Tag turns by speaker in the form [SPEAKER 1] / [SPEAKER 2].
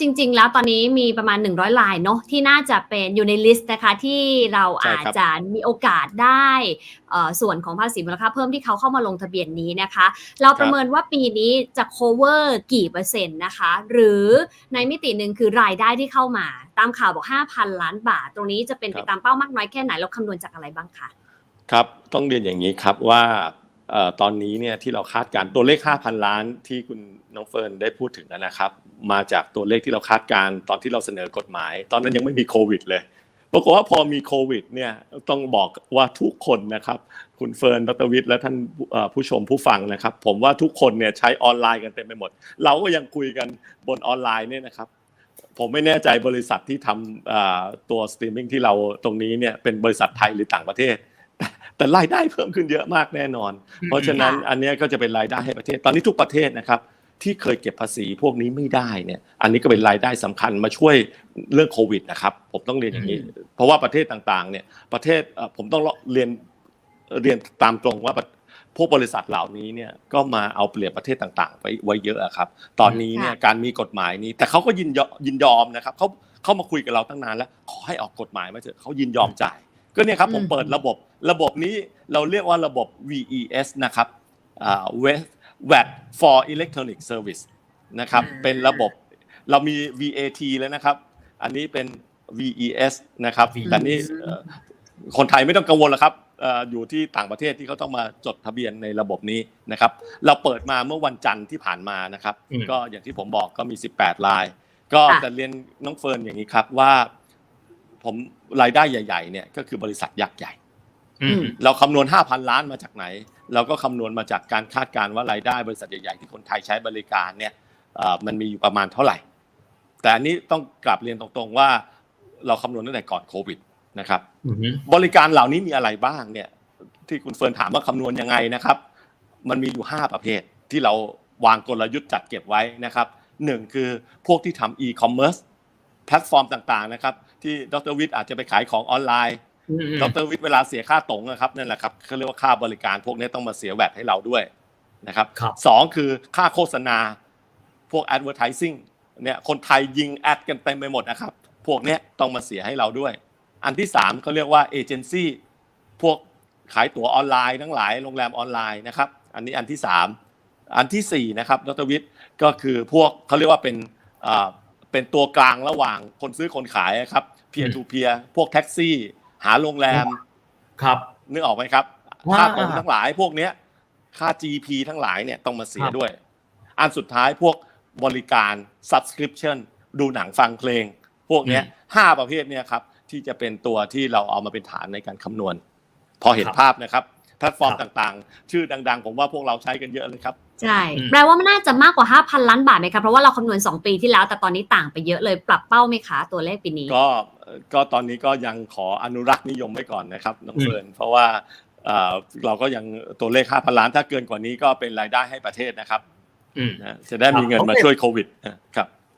[SPEAKER 1] จริง ๆ แล้วตอนนี้มีประมาณ 100 ลายเนาะที่น่าจะเป็นอยู่ในลิสต์นะคะที่เรา
[SPEAKER 2] ใช่
[SPEAKER 1] อาจ
[SPEAKER 2] ครับ
[SPEAKER 1] จะมีโอกาสได้เอ่อส่วนของภาษีมูลค่าเพิ่มที่เขาเข้ามาลงทะเบียนนี้นะคะ เราประเมินว่าปีนี้จะ cover กี่เปอร์เซ็นต์นะคะ หรือในมิติหนึ่งคือรายได้ที่เข้ามา ตามข่าวบอก 5,000 ล้านบาท ตรงนี้จะเป็นไป
[SPEAKER 2] ครับ
[SPEAKER 1] ตามเป้ามากน้อยแค่ไหนเราคำนวณจากอะไรบ้างคะ
[SPEAKER 2] ครับต้องเรียนอย่างนี้ครับว่าเอ่อตอนนี้เนี่ยที่เราคาดการณ์ตัวเลข 5,000 ล้านที่คุณ น้องเฟิร์นได้พูดถึงแล้วนะครับ มาจากตัวเลขที่เราคาดการณ์ตอนที่เราเสนอกฎหมาย ตอนนั้นยังไม่มีโควิดเลยปรากฏว่าพอมีโควิดเนี่ยต้องบอกว่าทุกคนนะครับ คุณเฟิร์นดรวิทย์และท่านผู้ชมผู้ฟังนะครับ ผมว่าทุกคนเนี่ยใช้ออนไลน์กันเต็มไปหมด เราก็ยังคุยกันบนออนไลน์เนี่ยนะครับ ผมไม่แน่ใจบริษัทที่ทำตัวสตรีมมิ่งที่เราตรงนี้เนี่ยเป็นบริษัทไทยหรือต่างประเทศแต่รายได้เพิ่มขึ้นเยอะมากแน่นอน เพราะฉะนั้นอันนี้ก็จะเป็นรายได้ให้ประเทศ ตอนนี้ทุกประเทศนะครับ ที่เคยเก็บภาษีพวกนี้ไม่ได้เนี่ยอันนี้ก็เป็นรายได้สำคัญมาช่วยเรื่องโควิดนะครับผมต้องเรียนอย่างนี้ เพราะว่าประเทศต่างๆเนี่ยประเทศเอ่อผมต้องเรียนเรียนตามตรงว่าพวกบริษัทเหล่านี้เนี่ยก็มาเอาเปรียบประเทศต่างๆไว้ไว้เยอะอะครับ ตอนนี้เนี่ย
[SPEAKER 1] ค่ะ
[SPEAKER 2] การมีกฎหมายนี้แต่เขาก็ยินยอมยินยอมนะครับเขาเขามาคุยกับเราตั้งนานแล้ว ขอให้ออกกฎหมายมาเถอะเขายินยอมจ่าย ก็เนี่ยครับผมเปิดระบบระบบนี้เราเรียกว่าระบบ VES นะครับอ่า VAT for Electronic Service นะครับ
[SPEAKER 1] อ่า
[SPEAKER 2] เป็นระบบเรามี VAT แล้วนะครับ อันนี้เป็น VES นะครับ
[SPEAKER 3] VES
[SPEAKER 2] แต่นี่เอ่อคนไทยไม่ต้องกังวลหรอกครับเอ่ออยู่ที่ต่างประเทศที่เขาต้องมาจดทะเบียนในระบบนี้นะครับ เราเปิดมาเมื่อวันจันทร์ที่ผ่านมานะครับ
[SPEAKER 3] อืม
[SPEAKER 2] ก็อย่างที่ผมบอกก็มี 18 ลาย ก็
[SPEAKER 1] ค่ะ
[SPEAKER 2] แต่เรียนน้องเฟิร์นอย่างนี้ครับว่า ผมรายได้ใหญ่ ๆ เนี่ยก็คือบริษัทยักษ์ใหญ่
[SPEAKER 3] อืม
[SPEAKER 2] เราคำนวณ 5,000 ล้านมาจากไหน เราก็คำนวณมาจากการคาดการณ์ว่ารายได้บริษัทใหญ่ๆที่คนไทยใช้บริการเนี่ยเอ่อมันมีอยู่ประมาณเท่าไหร่ แต่อันนี้ต้องกลับเรียนตรงๆว่าเราคำนวณตั้งแต่ก่อนโควิดนะครับ
[SPEAKER 3] อืม
[SPEAKER 2] บริการเหล่านี้มีอะไรบ้างเนี่ย ที่คุณเฟิร์นถามว่าคำนวณยังไงนะครับ มันมีอยู่ 5 ประเภทที่เราวางกลยุทธ์จัดเก็บไว้นะครับหนึ่งคือพวกที่ทำ e-commerce แพลตฟอร์มต่างๆนะครับ ที่ดรวิทย์อาจจะไปขายของออนไลน์
[SPEAKER 3] อืม
[SPEAKER 2] ดรวิทย์เวลาเสียค่าตรงนะครับนั่นแหละครับเขาเรียกว่าค่าบริการพวกนี้ต้องมาเสียแวดให้เราด้วยนะครับ
[SPEAKER 3] ครับ
[SPEAKER 2] สองคือค่าโฆษณาพวก advertising เนี่ยคนไทยยิงแอดกันเต็มไปหมดนะครับ พวกเนี้ยต้องมาเสียให้เราด้วย อันที่สามเขาเรียกว่าเอเจนซี่พวกขายตั๋วออนไลน์ทั้งหลายโรงแรมออนไลน์นะครับ อันนี้อันที่สามอันที่สี่นะครับดรวิทย์ก็คือพวกเขาเรียกว่าเป็นอ่าเป็นตัวกลางระหว่างคนซื้อคนขายครับ peer to peer พวกแท็กซี่ หาโรงแรม
[SPEAKER 3] ครับ
[SPEAKER 2] นึกออกไหมครับ
[SPEAKER 3] ว่า
[SPEAKER 2] ค่าตรงทั้งหลายพวกเนี้ยค่า GP ทั้งหลายเนี่ยต้องมาเสีย
[SPEAKER 3] ครับ
[SPEAKER 2] ด้วย อันสุดท้ายพวกบริการ subscription ดูหนังฟังเพลง พวกเนี้ยห้าประเภทเนี่ยครับที่จะเป็นตัวที่เราเอามาเป็นฐานในการคำนวณ พอเห็นภาพนะครับ แพลตฟอร์มต่างๆ ชื่อดัง ๆ ผมว่าพวกเราใช้กันเยอะเลยครับ
[SPEAKER 1] ใช่
[SPEAKER 3] อืม
[SPEAKER 1] แปลว่ามันน่าจะมากกว่า 5,000 ล้านบาทไหมคะเพราะว่าเราคำนวณ 2 ปีที่แล้ว แต่ตอนนี้ต่างไปเยอะเลยปรับเป้าไหมคะตัวเลขปีนี้
[SPEAKER 2] ก็ก็ตอนนี้ก็ยังขออนุรักษ์นิยมไว้ก่อนนะครับน้อง
[SPEAKER 3] อืม
[SPEAKER 2] เฟิร์นเพราะว่าเอ่อเราก็ยังตัวเลข5,000ล้านถ้าเกินกว่านี้ก็เป็นรายได้ให้ประเทศนะครับ
[SPEAKER 3] อืม
[SPEAKER 2] นะจะได้มีเงิน
[SPEAKER 3] ครับ
[SPEAKER 2] มาช่วยโควิดนะครับ